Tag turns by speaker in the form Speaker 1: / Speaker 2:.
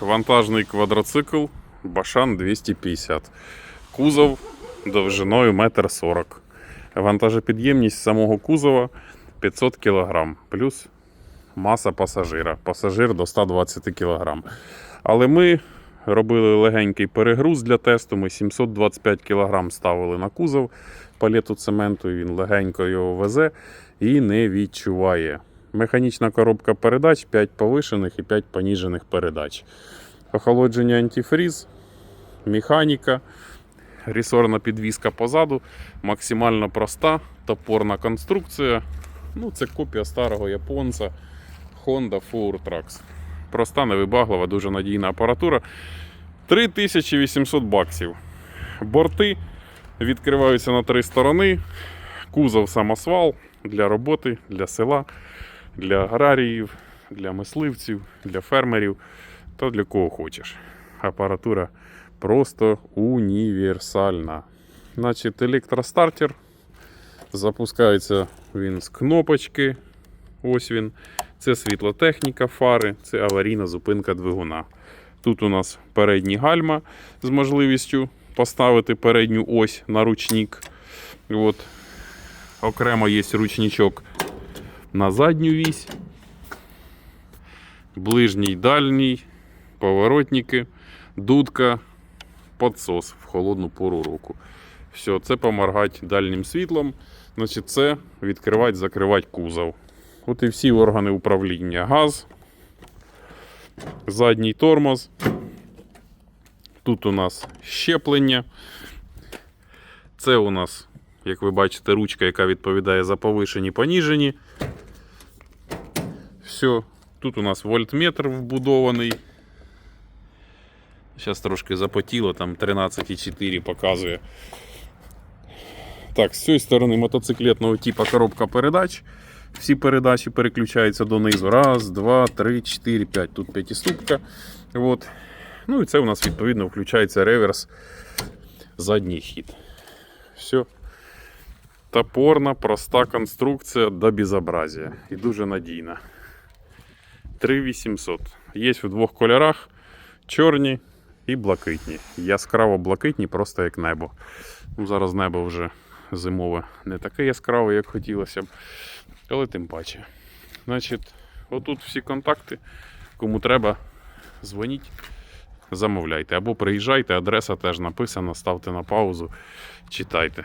Speaker 1: Вантажний квадроцикл Башан 250. Кузов довжиною 1,40 м. Вантажопідємність самого кузова 500 кг. Плюс маса пасажира. Пасажир до 120 кг. Але ми робили легенький перегруз для тесту. Ми 725 кг ставили на кузов палету цементу. Він легенько його везе і не відчуває. Механічна коробка передач, 5 повишених і 5 поніжених передач. Охолодження антифріз, механіка, ресорна підвіска позаду, максимально проста, топорна конструкція. Ну, це копія старого японця Honda Four Trucks. Проста, невибаглива, дуже надійна апаратура. 3800 баксів. Борти відкриваються на три сторони. Кузов самосвал для роботи, для села, для аграріїв, для мисливців, для фермерів та для кого хочеш. Апаратура просто універсальна. Значить, електростартер. Запускається він з кнопочки. Ось він. Це світлотехніка фари, це аварійна зупинка двигуна. Тут у нас передні гальма з можливістю поставити передню ось на ручник. От. Окремо є ручничок на задню вісь. Ближній, дальній, поворотники, дудка, подсос в холодну пору року. Все, це поморгати дальнім світлом. Значить, це відкривати, закривати кузов. От і всі органи управління. Газ, задній тормоз. Тут у нас щеплення. Це у нас, як ви бачите, ручка, яка відповідає за повишені поніжені. Все. Тут у нас вольтметр вбудований. Зараз трошки запотіло, там 13,4 показує. Так, з цієї сторони мотоциклетного типу коробка передач. Всі передачі переключаються донизу. Раз, два, три, чотири, п'ять. Тут п'ятиступка. От. Ну і це у нас відповідно включається реверс, задній хід. Все. Топорна, проста конструкція до безобразія. І дуже надійна. 3800. Є в двох кольорах: чорні і блакитні. Яскраво блакитні, просто як небо. Ну, зараз небо вже зимове не таке яскраве, як хотілося б. Але тим паче. Значить, отут всі контакти. Кому треба, дзвоніть, замовляйте. Або приїжджайте, адреса теж написана, ставте на паузу, читайте.